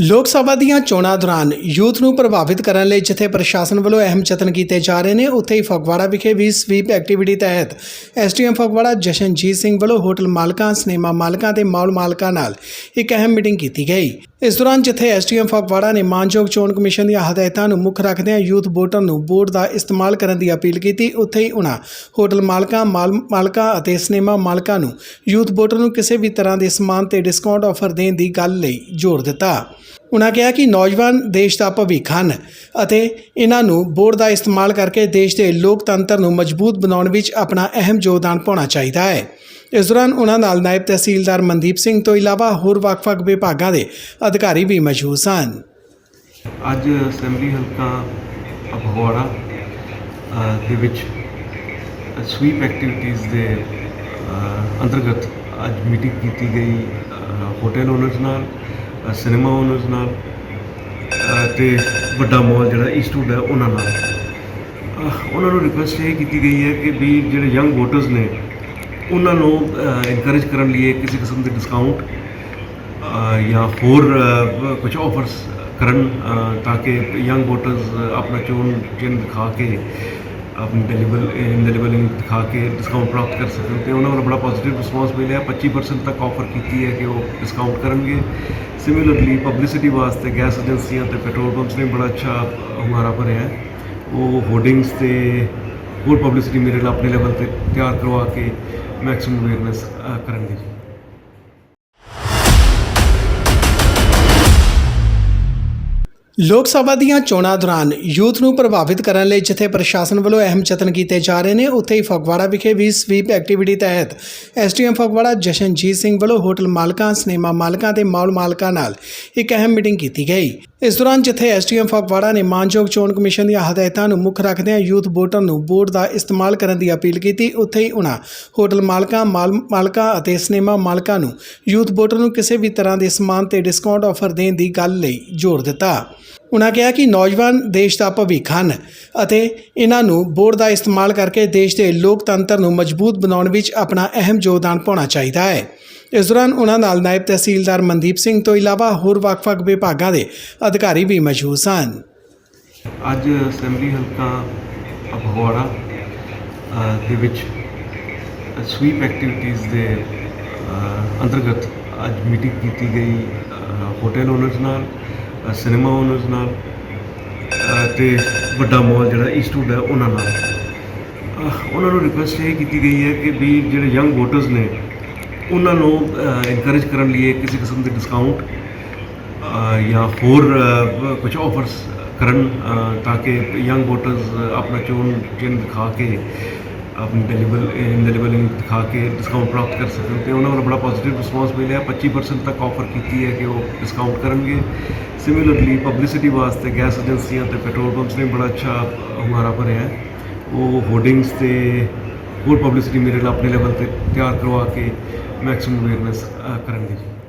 ਲੋਕ ਸਭਾ ਦੀਆਂ ਚੋਣਾਂ ਦੌਰਾਨ ਯੂਥ ਨੂੰ ਪ੍ਰਭਾਵਿਤ ਕਰਨ ਲਈ ਜਿੱਥੇ ਪ੍ਰਸ਼ਾਸਨ ਵੱਲੋਂ ਅਹਿਮ ਯਤਨ ਕੀਤੇ ਜਾ ਰਹੇ ਨੇ, ਉੱਥੇ ਹੀ ਫਗਵਾੜਾ ਵਿਖੇ ਵੀ ਸਵੀਪ ਐਕਟੀਵਿਟੀ ਤਹਿਤ ਐਸਟੀਐਮ ਫਗਵਾੜਾ ਜਸ਼ਨਜੀਤ ਸਿੰਘ ਵੱਲੋਂ ਹੋਟਲ ਮਾਲਕਾਂ, ਸਿਨੇਮਾ ਮਾਲਕਾਂ ਤੇ ਮਾਲ ਮਾਲਕਾਂ ਨਾਲ ਇੱਕ ਅਹਿਮ ਮੀਟਿੰਗ ਕੀਤੀ ਗਈ। ਇਸ ਦੌਰਾਨ ਜਿੱਥੇ ਐਸਟੀਐਮ ਫਗਵਾੜਾ ਨੇ ਮਾਨਯੋਗ ਚੋਣ ਕਮਿਸ਼ਨ ਦੀਆਂ ਹਦਾਇਤਾਂ ਨੂੰ ਮੁੱਖ ਰੱਖਦਿਆਂ ਯੂਥ ਵੋਟਰ ਨੂੰ ਵੋਟ ਦਾ ਇਸਤੇਮਾਲ ਕਰਨ ਦੀ ਅਪੀਲ ਕੀਤੀ, ਉੱਥੇ ਹੀ ਉਹਨਾਂ ਹੋਟਲ ਮਾਲਕਾਂ, ਮਾਲ ਮਾਲਕਾਂ ਅਤੇ ਸਿਨੇਮਾ ਮਾਲਕਾਂ ਨੂੰ ਯੂਥ ਵੋਟਰ ਨੂੰ ਕਿਸੇ ਵੀ ਤਰ੍ਹਾਂ ਦੇ ਸਮਾਨ ਤੇ ਡਿਸਕਾਊਂਟ ਆਫਰ ਦੇਣ ਦੀ ਗੱਲ ਲਈ ਜ਼ੋਰ ਦਿੱਤਾ। ਉਨ੍ਹਾਂ ਕਿਹਾ ਕਿ ਨੌਜਵਾਨ ਦੇਸ਼ ਦਾ ਭਵਿੱਖ ਹਨ ਅਤੇ ਇਹਨਾਂ ਨੂੰ ਵੋਟ ਦਾ ਇਸਤੇਮਾਲ ਕਰਕੇ ਦੇਸ਼ ਦੇ ਲੋਕਤੰਤਰ ਨੂੰ ਮਜ਼ਬੂਤ ਬਣਾਉਣ ਵਿੱਚ ਆਪਣਾ ਅਹਿਮ ਯੋਗਦਾਨ ਪਾਉਣਾ ਚਾਹੀਦਾ ਹੈ। ਇਸ ਦੌਰਾਨ ਉਨ੍ਹਾਂ ਨਾਲ ਨਾਇਬ ਤਹਿਸੀਲਦਾਰ ਮਨਦੀਪ ਸਿੰਘ ਤੋਂ ਇਲਾਵਾ ਹੋਰ ਵੱਖ-ਵੱਖ ਵਿਭਾਗਾਂ ਦੇ ਅਧਿਕਾਰੀ ਵੀ ਮੌਜੂਦ ਸਨ। ਅੱਜ ਅਸੈਂਬਲੀ ਹਲਕਾ ਫਗਵਾੜਾ ਦੇ ਵਿੱਚ ਸਵੀਪ ਐਕਟੀਵਿਟੀਜ਼ ਦੇ ਅੰਤਰਗਤ ਅੱਜ ਮੀਟਿੰਗ ਕੀਤੀ ਗਈ ਹੋਟਲ ਓਨਰਸ ਨਾਲ। ਸਿਨੇਮਾ ਓਨਰਸ ਨਾਲ ਅ, ਤੇ ਵੱਡਾ ਮਾਲ ਜਿਹੜਾ ਈਸਟਵੁੱਡ ਹੈ ਉਹਨਾਂ ਨਾਲ। ਉਹਨਾਂ ਨੂੰ ਰਿਕੁਐਸਟ ਇਹ ਕੀਤੀ ਗਈ ਹੈ ਕਿ ਵੀ ਜਿਹੜੇ ਯੰਗ ਵੋਟਰਸ ਨੇ ਉਹਨਾਂ ਨੂੰ ਇਨਕਰੇਜ ਕਰਨ ਲਈ ਕਿਸੇ ਕਿਸਮ ਦੇ ਡਿਸਕਾਊਂਟ ਜਾਂ ਹੋਰ ਕੁਝ ਆਫਰਸ ਕਰਨ ਤਾਂ ਕਿ ਯੰਗ ਵੋਟਰਸ ਆਪਣਾ ਚੋਣ ਚਿੰਨ੍ਹ ਦਿਖਾ ਕੇ ਆਪਣੀ ਡਿਲੀਵਰ ਇਨਡਿਲੀਵਰਿੰਗ ਦਿਖਾ ਕੇ ਡਿਸਕਾਊਂਟ ਪ੍ਰਾਪਤ ਕਰ ਸਕਣ ਤੇ ਉਹਨਾਂ ਨੂੰ ਬੜਾ ਪੋਜ਼ਿਟਿਵ ਰਿਸਪਾਂਸ ਮਿਲਿਆ। 25% ਤੱਕ ਆਫਰ ਕੀਤੀ ਹੈ ਕਿ ਉਹ ਡਿਸਕਾਊਂਟ ਕਰਨਗੇ। ਸਿਮਿਲਰਲੀ ਪਬਲਿਸਿਟੀ ਵਾਸਤੇ ਗੈਸ ਏਜੰਸੀਆਂ ਤੇ ਪੈਟਰੋਲ ਪੰਪਸ ਨੇ ਬੜਾ ਅੱਛਾ ਹੁੰਗਾਰਾ ਭਰਿਆ ਉਹ ਹੋਰਡਿੰਗਸ ਤੇ ਹੋਰ ਪਬਲਿਸਿਟੀ ਮੇਰੇ ਆਪਣੇ ਲੈਵਲ ਤੇ ਤਿਆਰ ਕਰਵਾ ਕੇ ਮੈਕਸਿਮਮ ਅਵੇਅਰਨੈਸ ਕਰਨਗੇ ਲੋਕ ਸਭਾ ਦੀਆਂ ਚੋਣਾਂ ਦੌਰਾਨ ਯੂਥ ਨੂੰ ਪ੍ਰਭਾਵਿਤ ਕਰਨ ਲਈ ਜਿੱਥੇ ਪ੍ਰਸ਼ਾਸਨ ਵੱਲੋਂ ਅਹਿਮ ਯਤਨ ਕੀਤੇ ਜਾ ਰਹੇ ਨੇ, ਉੱਥੇ ਹੀ ਫਗਵਾੜਾ ਵਿਖੇ ਵੀ ਸਵੀਪ ਐਕਟੀਵਿਟੀ ਤਹਿਤ ਐਸਟੀਐਮ ਫਗਵਾੜਾ ਜਸ਼ਨਜੀਤ ਸਿੰਘ ਵੱਲੋਂ ਹੋਟਲ ਮਾਲਕਾਂ, ਸਿਨੇਮਾ ਮਾਲਕਾਂ ਤੇ ਮਾਲ ਮਾਲਕਾਂ ਨਾਲ ਇੱਕ ਅਹਿਮ ਮੀਟਿੰਗ ਕੀਤੀ ਗਈ। ਇਸ ਦੌਰਾਨ ਜਿੱਥੇ ਐਸਟੀਐਮ ਫਗਵਾੜਾ ਨੇ ਮਾਨਯੋਗ ਚੋਣ ਕਮਿਸ਼ਨ ਦੀਆਂ ਹਦਾਇਤਾਂ ਨੂੰ ਮੁੱਖ ਰੱਖਦਿਆਂ ਯੂਥ ਵੋਟਰ ਨੂੰ ਵੋਟ ਦਾ ਇਸਤੇਮਾਲ ਕਰਨ ਦੀ ਅਪੀਲ ਕੀਤੀ, ਉੱਥੇ ਹੀ ਉਹਨਾਂ ਹੋਟਲ ਮਾਲਕਾਂ, ਮਾਲ ਮਾਲਕਾਂ ਅਤੇ ਸਿਨੇਮਾ ਮਾਲਕਾਂ ਨੂੰ ਯੂਥ ਵੋਟਰ ਨੂੰ ਕਿਸੇ ਵੀ ਤਰ੍ਹਾਂ ਦੇ ਸਮਾਨ ਤੇ ਡਿਸਕਾਊਂਟ ਆਫਰ ਦੇਣ ਦੀ ਗੱਲ ਲਈ ਜ਼ੋਰ ਦਿੱਤਾ। ਉਨ੍ਹਾਂ ਕਿਹਾ ਕਿ ਨੌਜਵਾਨ ਦੇਸ਼ ਦਾ ਭਵਿੱਖ ਹਨ ਅਤੇ ਇਹਨਾਂ ਨੂੰ ਵੋਟ ਦਾ ਇਸਤੇਮਾਲ ਕਰਕੇ ਦੇਸ਼ ਦੇ ਲੋਕਤੰਤਰ ਨੂੰ ਮਜ਼ਬੂਤ ਬਣਾਉਣ ਵਿੱਚ ਆਪਣਾ ਅਹਿਮ ਯੋਗਦਾਨ ਪਾਉਣਾ ਚਾਹੀਦਾ ਹੈ। ਇਸ ਦੌਰਾਨ ਉਨ੍ਹਾਂ ਨਾਲ ਨਾਇਬ ਤਹਿਸੀਲਦਾਰ ਮਨਦੀਪ ਸਿੰਘ ਤੋਂ ਇਲਾਵਾ ਹੋਰ ਵੱਖ-ਵੱਖ ਵਿਭਾਗਾਂ ਦੇ ਅਧਿਕਾਰੀ ਵੀ ਮੌਜੂਦ ਸਨ। ਅੱਜ ਅਸੈਂਬਲੀ ਹਲਕਾ ਫਗਵਾੜਾ ਦੇ ਵਿੱਚ ਸਵੀਪ ਐਕਟੀਵਿਟੀਜ਼ ਦੇ ਅੰਤਰਗਤ ਅੱਜ ਮੀਟਿੰਗ ਕੀਤੀ ਗਈ ਹੋਟਲ ਓਨਰਸ ਨਾਲ। ਸਿਨੇਮਾ ਓਨਰਸ ਨਾਲ ਅ, ਤੇ ਵੱਡਾ ਮਾਲ ਜਿਹੜਾ ਈਸਟਵੁੱਡ ਹੈ ਉਹਨਾਂ ਨਾਲ। ਉਹਨਾਂ ਨੂੰ ਰਿਕੁਐਸਟ ਇਹ ਕੀਤੀ ਗਈ ਹੈ ਕਿ ਵੀ ਜਿਹੜੇ ਯੰਗ ਵੋਟਰਸ ਨੇ ਉਹਨਾਂ ਨੂੰ ਇਨਕਰੇਜ ਕਰਨ ਲਈ ਕਿਸੇ ਕਿਸਮ ਦੇ ਡਿਸਕਾਊਂਟ ਜਾਂ ਹੋਰ ਕੁਝ ਆਫਰਸ ਕਰਨ ਤਾਂ ਕਿ ਯੰਗ ਵੋਟਰਸ ਆਪਣਾ ਚੋਣ ਚਿੰਨ੍ਹ ਦਿਖਾ ਕੇ ਆਪਣੀ ਡਿਲੀਵਰ ਇਨਡਿਲੀਵਰਿੰਗ ਦਿਖਾ ਕੇ ਡਿਸਕਾਊਂਟ ਪ੍ਰਾਪਤ ਕਰ ਸਕਣ। ਤੇ ਉਹਨਾਂ ਨੂੰ ਬੜਾ ਪੋਜ਼ਿਟਿਵ ਰਿਸਪਾਂਸ ਮਿਲਿਆ। 25% ਤੱਕ ਆਫਰ ਕੀਤੀ ਹੈ ਕਿ ਉਹ ਡਿਸਕਾਊਂਟ ਕਰਨਗੇ। ਸਿਮਿਲਰਲੀ ਪਬਲਿਸਿਟੀ ਵਾਸਤੇ ਗੈਸ ਏਜੰਸੀਆਂ ਤੇ ਪੈਟਰੋਲ ਪੰਪਸ ਨੇ ਬੜਾ ਅੱਛਾ ਹੁੰਗਾਰਾ ਭਰਿਆ ਹੈ। ਉਹ ਹੋਰਡਿੰਗਸ ਤੇ ਹੋਰ ਪਬਲਿਸਿਟੀ ਮੇਰੇ ਆਪਣੇ ਲੈਵਲ ਤੇ ਤਿਆਰ ਕਰਵਾ ਕੇ ਮੈਕਸਿਮਮ ਅਵੇਅਰਨੈਸ ਕਰਨਗੇ ਜੀ।